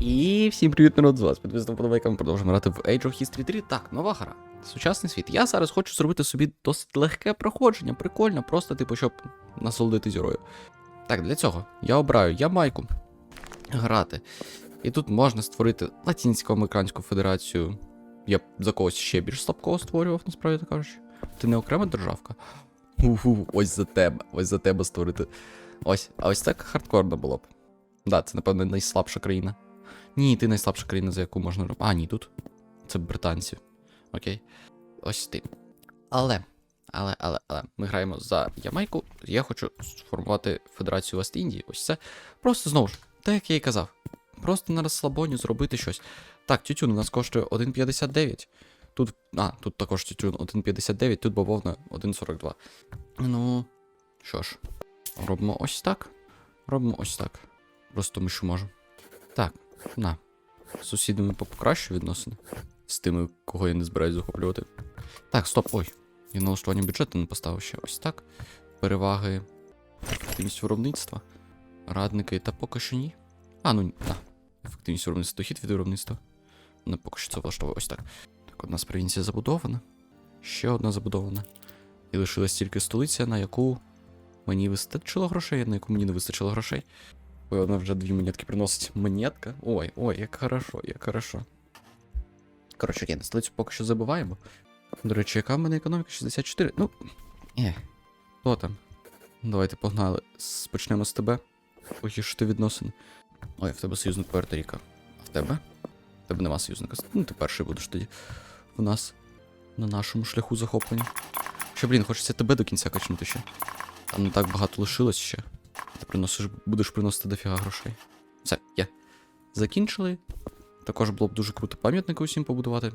І всім привіт, народ, з вас. Підписано подобайка, ми продовжуємо грати в Age of History 3. Так, нова гра. Сучасний світ. Я зараз хочу зробити собі досить легке проходження, прикольно, просто, типу, щоб насолодити зірою. Так, для цього я обираю Ямайку грати. І тут можна створити Латинсько-Американську Федерацію. Я б за когось ще більш слабкого створював, насправді так кажучи. Ти не окрема державка. Уху, ось за тебе, ось за тебе створити. Ось, а ось так хардкорно було б. Да, це, напевно, найслабша країна. Ні, ти найслабша країна, за яку можна робити. А, ні, тут. Це британці. Окей. Ось ти. Але, але, але, але, ми граємо за Ямайку. Я хочу сформувати Федерацію Вест-Індії. Ось це. Просто знову ж, так як я і казав. Просто на розслабоні зробити щось. Так, тютюн у нас коштує 1,59. Тут. А, тут також тютюн 1,59, тут бавовна 1,42. Ну. Що ж, робимо ось так. Робимо ось так. Просто тому що можу. Так, на. З сусідами покращу відносини. З тими, кого я не збираюсь захоплювати. Так, стоп, ой. Я налаштування бюджету не поставив ще. Ось так. Переваги. Ефективність виробництва. Радники та поки що ні. А, ну на. Ефективність виробництва, дохід від виробництва. Не поки що це влаштовує ось так. Так, одна з провінція забудована. Ще одна забудована. І лишилась тільки столиця, на яку мені вистачило грошей, на яку мені не вистачило грошей. Ой, вона вже дві монетки приносить. Монетка? Ой, ой, як хорошо, як хорошо. Коротше, окей, на столицю поки що забуваємо. До речі, яка в мене економіка 64? Ну. Е. Хто там? Давайте погнали. Почнемо з тебе. Погіршити відносини. Ой, в тебе союзник Пуерто-Ріко. А в тебе? В тебе нема союзника. Ну, ти перший будеш тоді. В нас на нашому шляху захоплення. Що, блін, хочеться тебе до кінця качнути ще. Там не так багато лишилось ще. Приносиш, будеш приносити дофіга грошей. Все, є. Закінчили. Також було б дуже круто пам'ятники усім побудувати.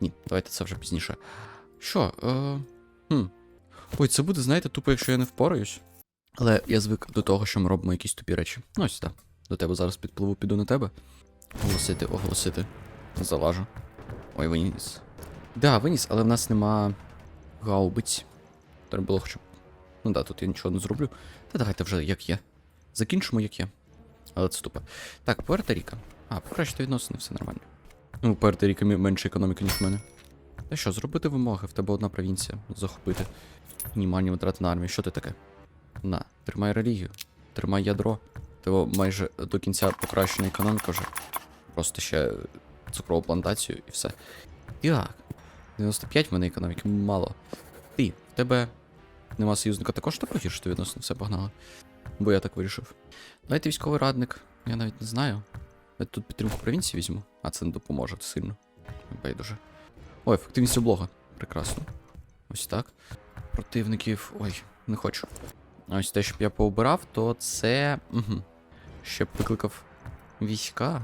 Ні, давайте це вже пізніше. Що? Е... Хм. Ой, це буде, знаєте, тупо, якщо я не впораюсь. Але я звик до того, що ми робимо якісь тупі речі. Ну, ось так. До тебе зараз підпливу, піду на тебе. Оголосити, оголосити. Залажу. Ой, виніс. Да, виніс, але в нас нема гаубиць. Треба було хоча б. Ну да, тут я нічого не зроблю. Та давайте вже як є. Закінчимо, як є. Але це тупо. Так, Пуерто-Ріка. А, покращити відносини, все нормально. Ну, у Пуерто-Ріка менше економіки, ніж в мене. Та що, зробити вимоги, в тебе одна провінція. Захопити. Мінімальні витрати на армію. Що ти таке? На, тримай релігію, тримай ядро. Тебе майже до кінця покращена економіка вже. Просто ще цукрову плантацію і все. Так. 95 в мене економіки, мало. Ти, в тебе нема союзника також та погіршити відносно, все погнало. Бо я так вирішив. Давайте військовий радник, я навіть не знаю. Я тут підтримку провінції візьму, а це не допоможе сильно. Байдуже. Ой, ефективність облога. Прекрасно. Ось так. Противників. Ой, не хочу. Ось те, щоб я пообирав, то це. Угу. Ще б викликав війська.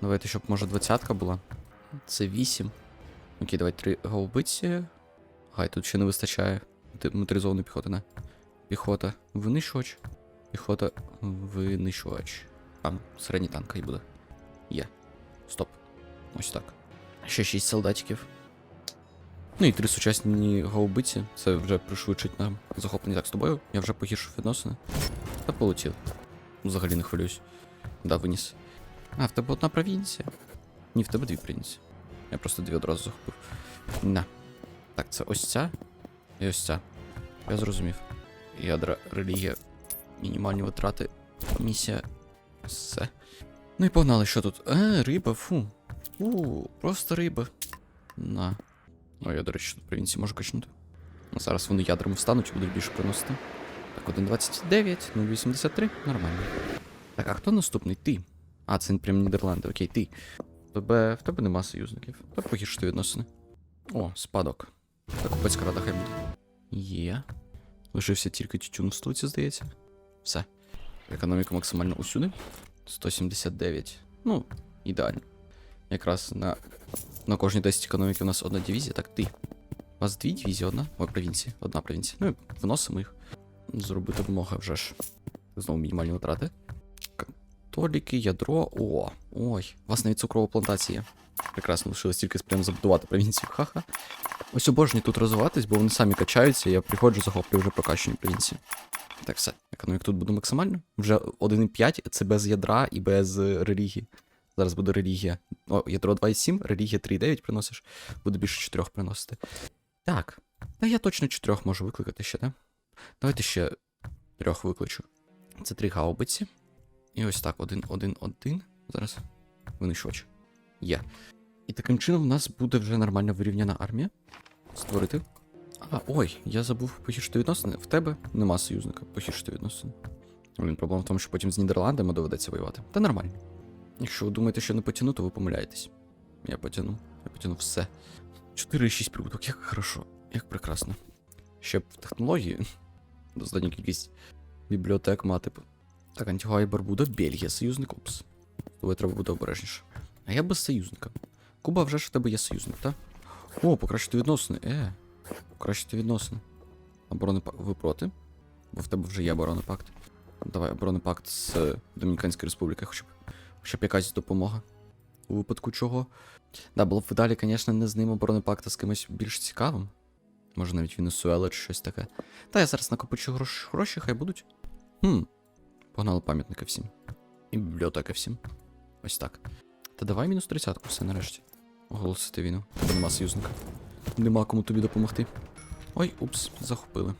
Давайте, щоб може двадцятка була. Це 8. Окей, давай три гаубиці. Гай, тут ще не вистачає. Т- Моторизованої піхоти, не. Піхота винищувач. Піхота винищувач. А, середній танк хай буде. Є. Стоп. Ось так. Ще 6 солдатиків. Ну і три сучасні гаубиці. Це вже пришвидшить нам захоплення. Так, з тобою. Я вже погіршив відносини. Та полетів. Взагалі не хвилююсь. Да, виніс. А, в тебе одна провінція. Ні, в тебе дві провінції. Я просто дві одразу захопив. На. Так, це ось ця і ось ця. Я зрозумів. Ядра, релігія, мінімальні витрати, місія. Все. Ну і погнали, що тут? Е, риба, фу. У, просто риба. На. Ну, я, до речі, тут провінції можу качнути. Ну, зараз вони ядрами встануть і будуть більше приносити. Так, 1,29, 0,83, нормально. Так, а хто наступний? Ти. А, це прям Нідерланди, окей, ти. Тебе, в тебе нема союзників. Та погіршити відносини. О, спадок. Так, купецька рада хай буде. Є. Лишився тільки тютюн в столиці, здається. Все. Економіка максимально усюди. 179. Ну, ідеально. Якраз на, на кожній 10 економіки у нас одна дивізія. Так, ти. У вас дві дивізії, одна? Ой, провінції. Одна провінція. Ну і вносимо їх. Зробити вимоги вже ж. Знову мінімальні витрати. Католіки, ядро. О, ой. У вас навіть цукрова плантація. Прекрасно лишилось тільки прям забудувати провінцію. Ха-ха. Ось обожнюю тут розвиватись, бо вони самі качаються, я приходжу, захоплюю вже прокачані провінції. Так, все. Економік тут буде максимально. Вже 1,5 це без ядра і без е, релігії. Зараз буде релігія. О, ядро 2,7, релігія 3,9 приносиш. Буде більше 4 приносити. Так. Та я точно 4 можу викликати ще, так? Давайте ще трьох викличу. Це три гаубиці. І ось так, один, один, один. Зараз. Винищувач. Є. І таким чином в нас буде вже нормально вирівняна армія. Створити. А, ой, я забув погіршити відносини. В тебе нема союзника, погіршити відносини. Блін, проблема в тому, що потім з Нідерландами доведеться воювати. Та нормально. Якщо ви думаєте, що не потягну, то ви помиляєтесь. Я потягну. Я потягну все. 4,6 прибуток, як хорошо, як прекрасно. Ще б в технології. Достатня кількість бібліотек мати. Так, Антігуа і Барбуда, Бельгія, союзник, опс. Тобі треба буде обережніше. А я без союзника. Куба вже ж в тебе є союзник, так? О, покращити відносини. Е. Покращити відносини. Оборонний пакт. Ви проти? Бо в тебе вже є оборонний пакт. Давай оборонний пакт з е, Домініканської республіки, хоча б, хоча б якась допомога. У випадку чого. Да, було б в ідеалі, звісно, не з ним оборонний пакт, а з кимось більш цікавим. Може навіть Венесуела чи щось таке. Та я зараз накопичу гроші, гроші хай будуть. Хм. Погнали пам'ятники всім. І бібліотеки всім. Ось так. Та давай мінус 30 все нарешті. Оголосити війну. Бо нема союзника. Нема кому тобі допомогти. Ой, упс, захопили.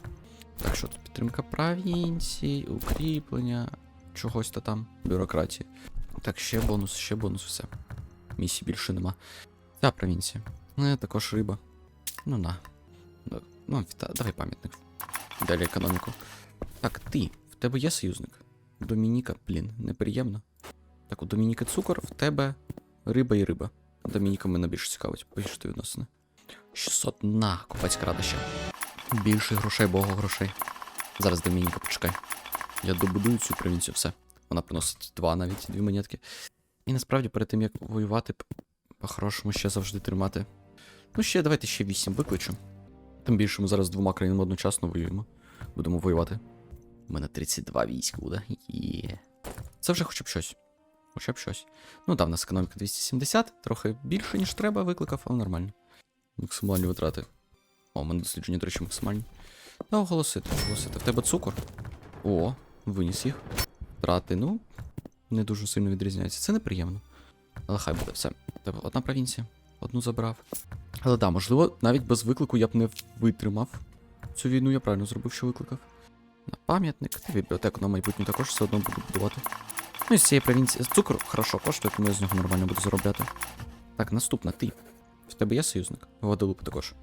Так, що тут підтримка провінцій, укріплення, чогось то там, бюрократії. Так, ще бонус, ще бонус, все. Місій більше нема. Та провінція. Ну, також риба. Ну на. Ну, віта- давай пам'ятник. Далі економіку. Так, ти. В тебе є союзник? Домініка, блін, неприємно. Так, у Домініки цукор, в тебе риба і риба. Домініка мене більше цікавить, пишете відносини. 600 на купацька радища. Більше грошей, богу грошей. Зараз Домініка, почекай. Я добудую цю провінцію, все. Вона приносить два навіть дві монетки. І насправді перед тим як воювати, по-хорошому ще завжди тримати. Ну, ще давайте ще 8 викличу. Тим більше ми зараз двома країнами одночасно воюємо. Будемо воювати. У мене 32 військ буде. Є. Це вже хоча б щось. Хоча б щось. Ну, там в нас економіка 270, трохи більше, ніж треба, викликав, але нормально. Максимальні витрати. О, у мене дослідження, до речі, максимальні. Та оголосити, оголосити. В тебе цукор? О, виніс їх. Втрати, ну, не дуже сильно відрізняється. Це неприємно. Але хай буде все. Тебе одна провінція, одну забрав. Але да, можливо, навіть без виклику я б не витримав цю війну, я правильно зробив, що викликав. На пам'ятник, бібліотеку на майбутнє також все одно буду будувати. Ну з цієї провінції. Цукор хорошо коштує, тому я з нього нормально буду заробляти. Так, наступна, ти. В тебе є союзник? Гваделупа також.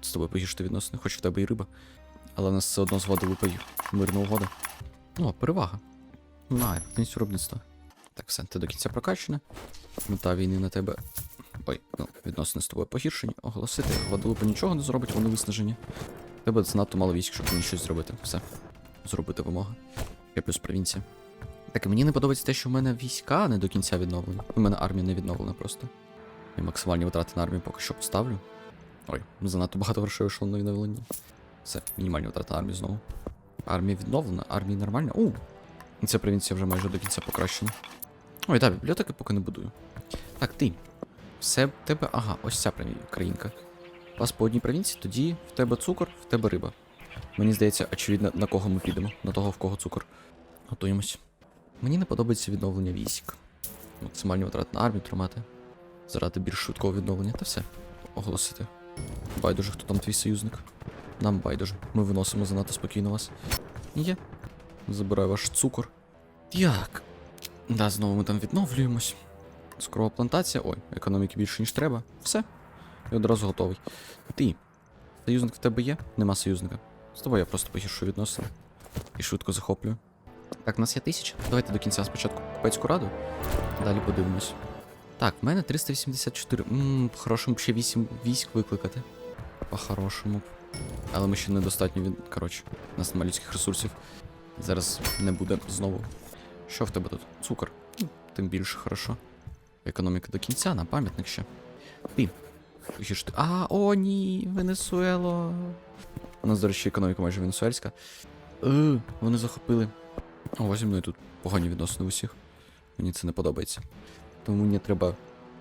З тобою погіршити відносини, хоч в тебе і риба. Але нас все одно з Гваделупою мирна угода. О, перевага. На, ефективність виробництва. Так, все, ти до кінця прокачана. Мета війни на тебе. Ой, ну, відносини з тобою погіршені. Оголосити. Гваделупа нічого не зробить, вони виснажені. Тебе занадто мало військ, щоб мені щось зробити. Все. Зробити вимога. Я плюс провінція. Так, і мені не подобається те, що в мене війська не до кінця відновлені. У мене армія не відновлена просто. І максимальні витрати на армію поки що поставлю. Ой, занадто багато грошей вийшло на відновлення. Все, мінімальні витрати на армію знову. Армія відновлена, армія нормальна. У! Ця провінція вже майже до кінця покращена. Ой, так, бібліотеки поки не будую. Так, ти. Все в тебе. Ага, ось ця країнка. У вас по одній провінції, тоді в тебе цукор, в тебе риба. Мені здається, очевидно, на кого ми підемо. На того, в кого цукор. Готуємось. Мені не подобається відновлення військ. Максимальні витрати на армію тримати. Заради більш швидкого відновлення та все. Оголосити. Байдуже, хто там твій союзник. Нам байдуже. Ми виносимо занадто спокійно вас. Є. Забираю ваш цукор. Як? Да, знову ми там відновлюємось. Скорова плантація. Ой, економіки більше, ніж треба. Все. І одразу готовий. Ти. Союзник в тебе є? Нема союзника. З тобою я просто погіршу відносини. І швидко захоплюю. Так, у нас є тисяча. Давайте до кінця спочатку купецьку раду. Далі подивимось. Так, в мене 384. Ммм, по-хорошому ще 8 військ викликати. По-хорошому. Але ми ще недостатньо від. Коротше, у нас немає людських ресурсів. Зараз не буде знову. Що в тебе тут? Цукор. Ну, Тим більше хорошо. Економіка до кінця, на пам'ятник ще. Ти. А, о, ні, Венесуело. У нас, до речі, економіка майже венесуельська. Е, вони захопили. О, зі мною тут погані відносини усіх. Мені це не подобається. Тому мені треба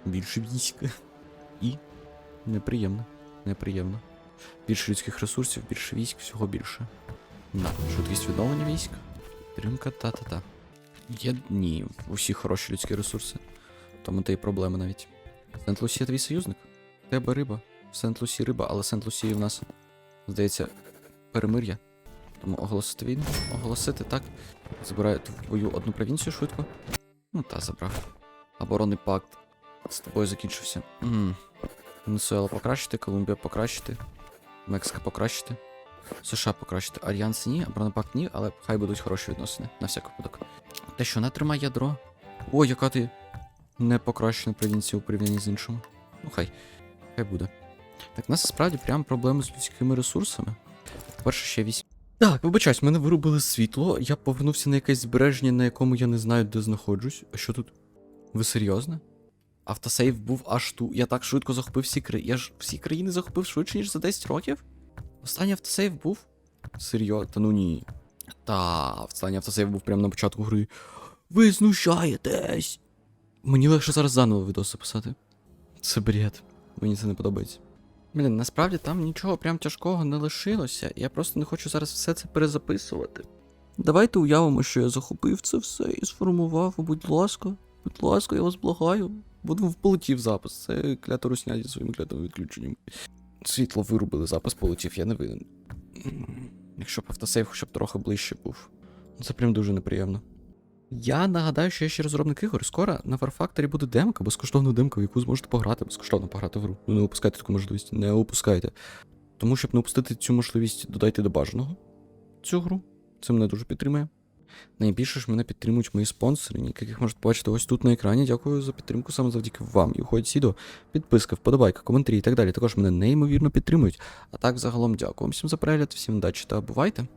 більше військ. І неприємно. Неприємно. Більше людських ресурсів, більше військ, всього більше. На, швидкість відновлення військ. Підтримка, та-та-та. Є ні, усі хороші людські ресурси. тому то і проблема навіть. Сент-Лусія твій союзник? Тебе риба. В Сент-Лусі риба, але Сент-Лусії в нас, здається, перемир'я. Тому оголосити війну, оголосити так. Забираю твою одну провінцію швидко. Ну та забрав. Оборонний пакт з тобою закінчився. Венесуела покращити, Колумбія покращити, Мексика покращити, США покращити. Альянс ні, оборонний пакт ні, але хай будуть хороші відносини. На всяк випадок. Те що, не тримай ядро. О, яка ти не покращена провінція у порівнянні з іншими. Ну хай. Хай буде. Так, у нас справді прям проблеми з людськими ресурсами. Перше ще вісім. Так, вибачаюсь, мене вирубили світло. Я повернувся на якесь збереження, на якому я не знаю, де знаходжусь. А що тут? Ви серйозно? Автосейв був аж ту. Я так швидко захопив всі країни. Я ж всі країни захопив швидше, ніж за 10 років? Останній автосейв був? Серйозно? Та ну ні. Та, останній автосейв був прямо на початку гри. Ви знущаєтесь! Мені легше зараз заново відос записати. Це бред. Мені це не подобається. Блін, насправді там нічого прям тяжкого не лишилося. Я просто не хочу зараз все це перезаписувати. Давайте уявимо, що я захопив це все і сформував, будь ласка, будь ласка, я вас благаю. Буду полетів запис. Це клято русня зі своїм клятим відключенням. Світло вирубили, запис полетів, я не винен. Якщо б автосейв хоча б трохи ближче був. Це прям дуже неприємно. Я нагадаю, що я ще розробник ігор. Скоро на Warfactory буде демка, безкоштовна демка, в яку зможете пограти, безкоштовно пограти в гру. Ну не опускайте таку можливість, не опускайте. Тому, щоб не опустити цю можливість, додайте до бажаного цю гру. Це мене дуже підтримує. Найбільше ж мене підтримують мої спонсори, яких можете побачити ось тут на екрані. Дякую за підтримку саме завдяки вам. І уходять відео, підписка, вподобайка, коментарі і так далі. Також мене неймовірно підтримують. А так, загалом, дякую вам всім за перегляд, всім удачі та бувайте!